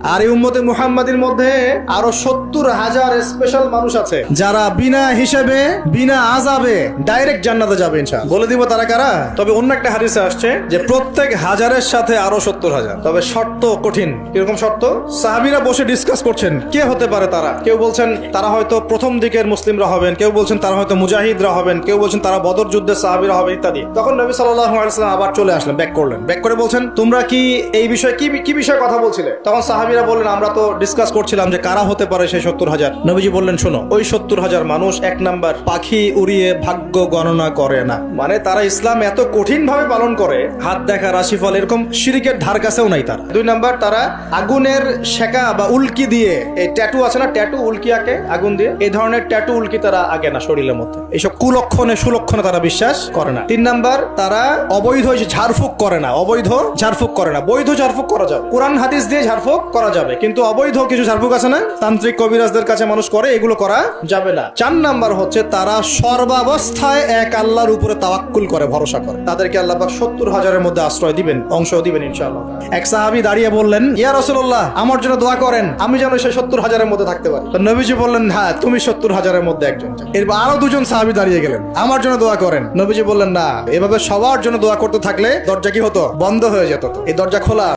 আর এই উম্মতে মুহাম্মাদের মধ্যে আরও সত্তর হাজার স্পেশাল মানুষ আছে। যারা বিনা হিসেবে, বিনা আজাবে ডাইরেক্ট জান্নাতে যাবে ইনশাআল্লাহ। বলে দিব তারা কারা? তবে অন্য একটা হাদিসে আসছে যে প্রত্যেক হাজারের সাথে আরও সত্তর হাজার। তবে শর্ত কঠিন। কীরকম শর্ত? সাহাবিরা বসে ডিসকাস করছেন, কে হতে পারে তারা? কেউ বলছেন তারা হয়তো প্রথম দিকের মুসলিমরা হবেন, কেউ বলছেন তারা হয়তো মুজাহিদরা হবেন, কেউ বলছেন তারা বদর যুদ্ধের সাহাবিরা হবে, ইত্যাদি। তখন নবী ওয়াসাল্লাম আবার চলে আসলেন, ব্যাক করলেন, ব্যাক করে বলছেন, তোমরা কি এই বিষয়ে কি কি বিষয়ে কথা বলছিলে? তখন সাহাবিরা বললেন, আমরা তো ডিসকাস করছিলাম যে কারা হতে পারে সেই সত্তর হাজার। নবীজি বললেন, শোনো, ওই সত্তর হাজার মানুষ এক নাম্বার পাখি উড়িয়ে ভাগ্য গণনা করে না। মানে তারা ইসলাম এত কঠিন ভাবে পালন করে, হাত দেখা রাশিফল এরকম শিরিকের ধার কাছেও নাই তারা। দুই নাম্বার, তারা আগুনের শেখা বা উল্কি দিয়ে, এই ট্যাটু আছে না ট্যাটু উল্কি আঁকে, আগুন দিয়ে, এই ধরনের ট্যাটু উল্কি তারা আগে না শরীরের মধ্যে। এইসব কুলক্ষণে, সুলক্ষণে তারা বিশ্বাস করে না। তিন নাম্বার, তারা অবৈধ ঝাড়ফুঁক করে না, অবৈধ ঝাড়ফুঁক করে না, বৈধ ঝাড়ফুঁক করা যায়। কোরআন হাদিস দিয়ে ঝাড়ফুঁক করা যাবে। কিন্তু অবৈধ কিছু ঝাড়ফুঁক আছে না? তান্ত্রিক কবিরাজদের কাছে মানুষ করে, এগুলো করা যাবে না। চার নাম্বার হচ্ছে, তারা সর্বাবস্থায় এক আল্লাহর উপরে তাওয়াক্কুল করে, ভরসা করে। তাদেরকে আল্লাহ পাক সত্তর হাজারের মধ্যে আশ্রয় দিবেন, অংশ দিবেন ইনশাআল্লাহ। এক সাহাবি দাঁড়িয়ে বললেন, ইয়া রসুল্লাহ আমার জন্য দোয়া করেন, আমি যেন সেই সত্তর হাজারের মধ্যে থাকতে পারি। তো নবীজি বললেন হ্যাঁ তুমি সত্তর হাজারের মধ্যে একজন এরপর আরও দুজন সাহাবি দাঁড়িয়ে গেলেন, আমার জন্য দোয়া করেন। নবীজি বললেন, না, এভাবে সবার জন্য দোয়া করতে থাকলে দরজা কি হতো? বন্ধ হয়ে যেত এই দরজা খোলা।